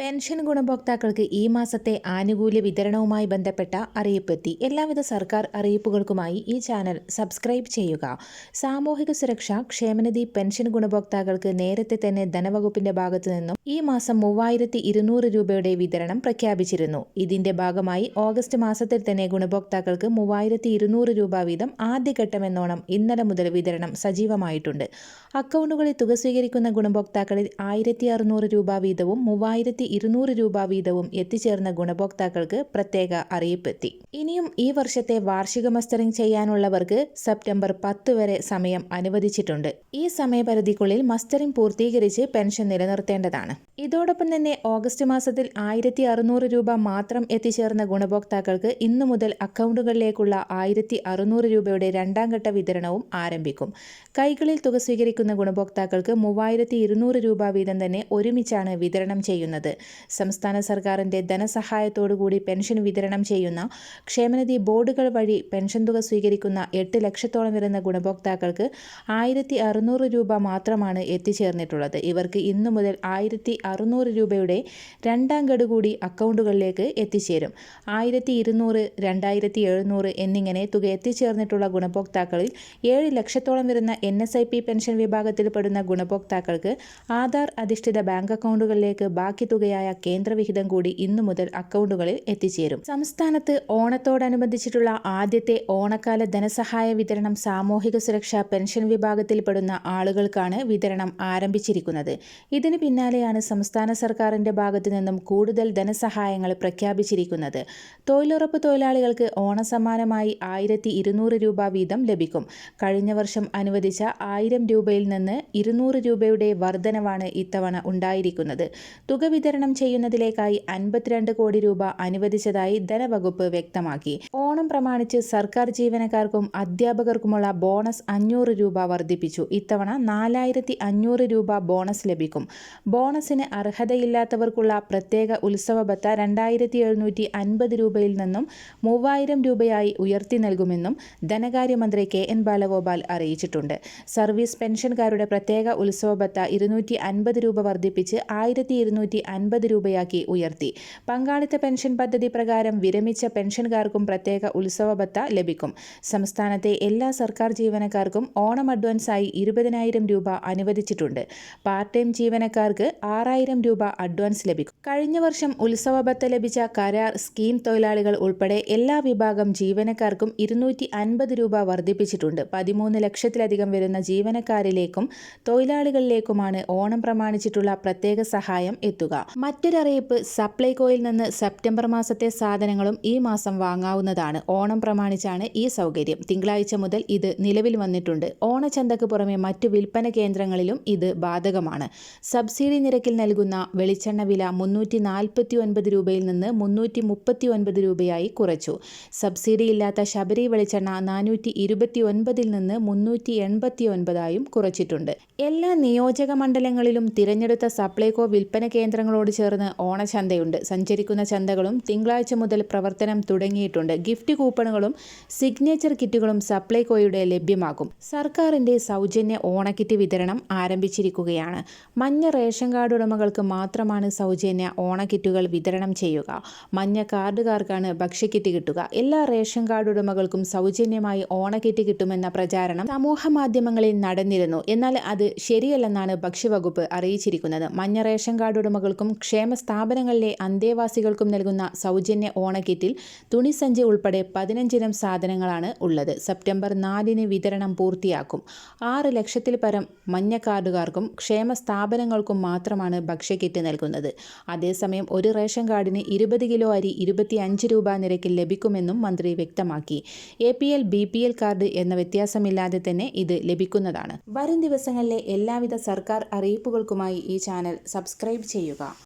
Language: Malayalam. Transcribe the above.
പെൻഷൻ ഗുണഭോക്താക്കൾക്ക് ഈ മാസത്തെ ആനുകൂല്യ വിതരണവുമായി ബന്ധപ്പെട്ട അറിയിപ്പെത്തി. എല്ലാവിധ സർക്കാർ അറിയിപ്പുകൾക്കുമായി ഈ ചാനൽ സബ്സ്ക്രൈബ് ചെയ്യുക. സാമൂഹിക സുരക്ഷ ക്ഷേമനിധി പെൻഷൻ ഗുണഭോക്താക്കൾക്ക് നേരത്തെ തന്നെ ധനവകുപ്പിന്റെ ഭാഗത്തു നിന്നും ഈ മാസം മൂവായിരത്തി ഇരുന്നൂറ് രൂപയുടെ വിതരണം പ്രഖ്യാപിച്ചിരുന്നു. ഇതിന്റെ ഭാഗമായി ഓഗസ്റ്റ് മാസത്തിൽ തന്നെ ഗുണഭോക്താക്കൾക്ക് മൂവായിരത്തി ഇരുന്നൂറ് രൂപ വീതം ആദ്യഘട്ടമെന്നോണം ഇന്നലെ മുതൽ വിതരണം സജീവമായിട്ടുണ്ട്. അക്കൗണ്ടുകളിൽ തുക സ്വീകരിക്കുന്ന ഗുണഭോക്താക്കളിൽ ആയിരത്തി അറുന്നൂറ് രൂപ വീതവും മൂവായിരത്തി ഇരുന്നൂറ് രൂപ വീതവും എത്തിച്ചേർന്ന ഗുണഭോക്താക്കൾക്ക് പ്രത്യേക അറിയിപ്പെത്തി. ഇനിയും ഈ വർഷത്തെ വാർഷിക മസ്റ്ററിംഗ് ചെയ്യാനുള്ളവർക്ക് സെപ്റ്റംബർ പത്ത് വരെ സമയം അനുവദിച്ചിട്ടുണ്ട്. ഈ സമയപരിധിക്കുള്ളിൽ മസ്റ്ററിംഗ് പൂർത്തീകരിച്ച് പെൻഷൻ നിലനിർത്തേണ്ടതാണ്. ഇതോടൊപ്പം തന്നെ ഓഗസ്റ്റ് മാസത്തിൽ ആയിരത്തി അറുന്നൂറ് രൂപ മാത്രം എത്തിച്ചേർന്ന ഗുണഭോക്താക്കൾക്ക് ഇന്നു മുതൽ അക്കൗണ്ടുകളിലേക്കുള്ള ആയിരത്തി അറുന്നൂറ് രൂപയുടെ രണ്ടാം ഘട്ട വിതരണവും ആരംഭിക്കും. കൈകളിൽ തുക സ്വീകരിക്കുന്ന ഗുണഭോക്താക്കൾക്ക് മൂവായിരത്തി ഇരുന്നൂറ് രൂപ വീതം തന്നെ ഒരുമിച്ചാണ് വിതരണം ചെയ്യുന്നത്. സംസ്ഥാന സർക്കാരിന്റെ ധനസഹായത്തോടുകൂടി പെൻഷൻ വിതരണം ചെയ്യുന്ന ക്ഷേമനിധി ബോർഡുകൾ വഴി പെൻഷൻ തുക സ്വീകരിക്കുന്ന എട്ട് ലക്ഷത്തോളം വരുന്ന ഗുണഭോക്താക്കൾക്ക് ആയിരത്തി അറുന്നൂറ് രൂപ മാത്രമാണ് എത്തിച്ചേർന്നിട്ടുള്ളത്. ഇവർക്ക് ഇന്നു മുതൽ ആയിരത്തി അറുന്നൂറ് രൂപയുടെ രണ്ടാം ഗഡു കൂടി അക്കൗണ്ടുകളിലേക്ക് എത്തിച്ചേരും. ആയിരത്തി ഇരുന്നൂറ് രണ്ടായിരത്തി എഴുന്നൂറ് എന്നിങ്ങനെ തുക എത്തിച്ചേർന്നിട്ടുള്ള ഗുണഭോക്താക്കളിൽ ഏഴ് ലക്ഷത്തോളം വരുന്ന N S I P pension വിഭാഗത്തിൽപ്പെടുന്ന ഗുണഭോക്താക്കൾക്ക് ആധാർ അധിഷ്ഠിത ബാങ്ക് അക്കൗണ്ടുകളിലേക്ക് ബാക്കി തുകയായ കേന്ദ്രവിഹിതം കൂടി ഇന്നു മുതൽ അക്കൗണ്ടുകളിൽ എത്തിച്ചേരും. സംസ്ഥാനത്ത് ഓണത്തോടനുബന്ധിച്ചിട്ടുള്ള ആദ്യത്തെ ഓണക്കാല ധനസഹായ വിതരണം സാമൂഹിക സുരക്ഷാ പെൻഷൻ വിഭാഗത്തിൽപ്പെടുന്ന ആളുകൾക്കാണ് വിതരണം ആരംഭിച്ചിരിക്കുന്നത്. ഇതിന് പിന്നാലെയാണ് സംസ്ഥാന സർക്കാരിന്റെ ഭാഗത്തു നിന്നും കൂടുതൽ ധനസഹായങ്ങൾ പ്രഖ്യാപിച്ചിരിക്കുന്നത്. തൊഴിലുറപ്പ് തൊഴിലാളികൾക്ക് ഓണസമ്മാനമായി ആയിരത്തി ഇരുന്നൂറ് രൂപ വീതം ലഭിക്കും. കഴിഞ്ഞ വർഷം അനുവദിച്ച ആയിരം രൂപയിൽ നിന്ന് ഇരുന്നൂറ് രൂപയുടെ വർധനവാണ് ഇത്തവണ ഉണ്ടായിരിക്കുന്നത്. തുക വിതരണം ചെയ്യുന്നതിലേക്കായി അൻപത്തിരണ്ട് കോടി രൂപ അനുവദിച്ചതായി ധനവകുപ്പ് വ്യക്തമാക്കി. ഓണം പ്രമാണിച്ച് സർക്കാർ ജീവനക്കാർക്കും അധ്യാപകർക്കുമുള്ള ബോണസ് അഞ്ഞൂറ് രൂപ വർദ്ധിപ്പിച്ചു. ഇത്തവണ നാലായിരത്തി അഞ്ഞൂറ് രൂപ ബോണസ് ലഭിക്കും. ബോണസിന് അർഹതയില്ലാത്തവർക്കുള്ള പ്രത്യേക ഉത്സവ ബത്ത രണ്ടായിരത്തി എഴുന്നൂറ്റി അൻപത് രൂപയിൽ നിന്നും മൂവായിരം രൂപയായി ഉയർത്തി നൽകുമെന്നും ധനകാര്യമന്ത്രി കെ എൻ ബാലഗോപാൽ അറിയിച്ചിട്ടുണ്ട്. സർവീസ് പെൻഷൻകാരുടെ പ്രത്യേക ഉത്സവ ബത്ത ഇരുന്നൂറ്റി അൻപത് രൂപ വർദ്ധിപ്പിച്ച് ആയിരത്തി ഇരുന്നൂറ്റി അൻപത് രൂപയാക്കി ഉയർത്തി. പങ്കാളിത്ത പെൻഷൻ പദ്ധതി പ്രകാരം വിരമിച്ച പെൻഷൻകാർക്കും പ്രത്യേക ഉത്സവബത്ത ലഭിക്കും. സംസ്ഥാനത്തെ എല്ലാ സർക്കാർ ജീവനക്കാർക്കും ഓണം അഡ്വാൻസായി ഇരുപതിനായിരം രൂപ അനുവദിച്ചിട്ടുണ്ട്. പാർട്ട് ടൈം ജീവനക്കാർക്ക് ആറായിരം രൂപ അഡ്വാൻസ് ലഭിക്കും. കഴിഞ്ഞ വർഷം ഉത്സവബത്ത ലഭിച്ച കരാർ സ്കീം തൊഴിലാളികൾ ഉൾപ്പെടെ എല്ലാ വിഭാഗം ജീവനക്കാർക്കും ഇരുന്നൂറ്റി അൻപത് രൂപ വർദ്ധിപ്പിച്ചിട്ടുണ്ട്. പതിമൂന്ന് ലക്ഷത്തിലധികം വരുന്ന ജീവനക്കാരിലേക്കും തൊഴിലാളികളിലേക്കുമാണ് ഓണം പ്രമാണിച്ചിട്ടുള്ള പ്രത്യേക സഹായം എത്തുക. മറ്റൊരറിയിപ്പ് സപ്ലൈകോയിൽ നിന്ന് സെപ്റ്റംബർ മാസത്തെ സാധനങ്ങളും ഈ മാസം വാങ്ങാവുന്നതാണ്. ഓണം പ്രമാണിച്ചാണ് ഈ സൗകര്യം. തിങ്കളാഴ്ച മുതൽ ഇത് നിലവിൽ വന്നിട്ടുണ്ട്. ഓണച്ചന്തക്ക് പുറമെ മറ്റു വിൽപ്പന കേന്ദ്രങ്ങളിലും ഇത് ബാധകമാണ്. സബ്സിഡി നിരക്കിൽ നൽകുന്ന വെളിച്ചെണ്ണ വില മുന്നൂറ്റി നാൽപ്പത്തി ഒൻപത് രൂപയിൽ നിന്ന് മുന്നൂറ്റി മുപ്പത്തി ഒൻപത് രൂപയായി കുറച്ചു. സബ്സിഡി ഇല്ലാത്ത ശബരി വെളിച്ചെണ്ണ നാനൂറ്റി ഇരുപത്തി ഒൻപതിൽ നിന്ന് മുന്നൂറ്റി എൺപത്തി ഒൻപതായും കുറച്ചിട്ടുണ്ട്. എല്ലാ നിയോജക മണ്ഡലങ്ങളിലും തിരഞ്ഞെടുത്ത സപ്ലൈകോ വിൽപ്പന കേന്ദ്രങ്ങളോട് ചേർന്ന് ഓണചന്തയുണ്ട്. സഞ്ചരിക്കുന്ന ചന്തകളും തിങ്കളാഴ്ച മുതൽ പ്രവർത്തനം തുടങ്ങിയിട്ടുണ്ട്. ഗിഫ്റ്റ് കൂപ്പണുകളും സിഗ്നേച്ചർ കിറ്റുകളും സപ്ലൈകോയുടെ ലഭ്യമാകും. സർക്കാരിന്റെ സൗജന്യ ഓണക്കിറ്റ് വിതരണം ആരംഭിച്ചിരിക്കുകയാണ്. മഞ്ഞ റേഷൻ കാർഡ് ഉടമകൾക്ക് മാത്രമാണ് സൗജന്യ ഓണക്കിറ്റുകൾ വിതരണം ചെയ്യുക. മഞ്ഞ കാർഡുകാർക്കാണ് ഭക്ഷ്യക്കിറ്റ് കിട്ടുക. എല്ലാ റേഷൻ കാർഡ് ഉടമകൾക്കും സൗജന്യമായി ഓണക്കിറ്റ് കിട്ടുമെന്ന പ്രചാരണം സമൂഹ മാധ്യമങ്ങളിൽ നടന്നിരുന്നു. എന്നാൽ അത് ശരിയല്ലെന്നാണ് ഭക്ഷ്യവകുപ്പ് അറിയിച്ചിരിക്കുന്നത്. മഞ്ഞ റേഷൻ കാർഡ് ഉടമകൾക്കും ക്ഷേമ സ്ഥാപനങ്ങളിലെ അന്തേവാസികൾക്കും നൽകുന്ന സൗജന്യ ഓണക്കിറ്റിൽ തുണിസഞ്ചി ഉൾപ്പെടെ പതിനഞ്ചിനം സാധനങ്ങളാണ് ഉള്ളത്. സെപ്റ്റംബർ നാലിന് വിതരണം പൂർത്തിയാക്കും. ആറ് ലക്ഷത്തിൽ പരം മഞ്ഞ കാർഡുകാർക്കും ക്ഷേമ സ്ഥാപനങ്ങൾക്കും മാത്രമാണ് ഭക്ഷ്യക്കിറ്റ് നൽകുന്നത്. അതേസമയം ഒരു റേഷൻ കാർഡിന് ഇരുപത് കിലോ അരി ഇരുപത്തി അഞ്ച് രൂപ നിരക്കിൽ ലഭിക്കുമെന്നും മന്ത്രി വ്യക്തമാക്കി. A P L B P L card എന്ന വ്യത്യാസമില്ലാതെ തന്നെ ഇത് ലഭിക്കുന്നതാണ്. വരും ദിവസങ്ങളിലെ എല്ലാവിധ സർക്കാർ അറിയിപ്പുകൾക്കുമായി ഈ ചാനൽ സബ്സ്ക്രൈബ് ചെയ്യുക.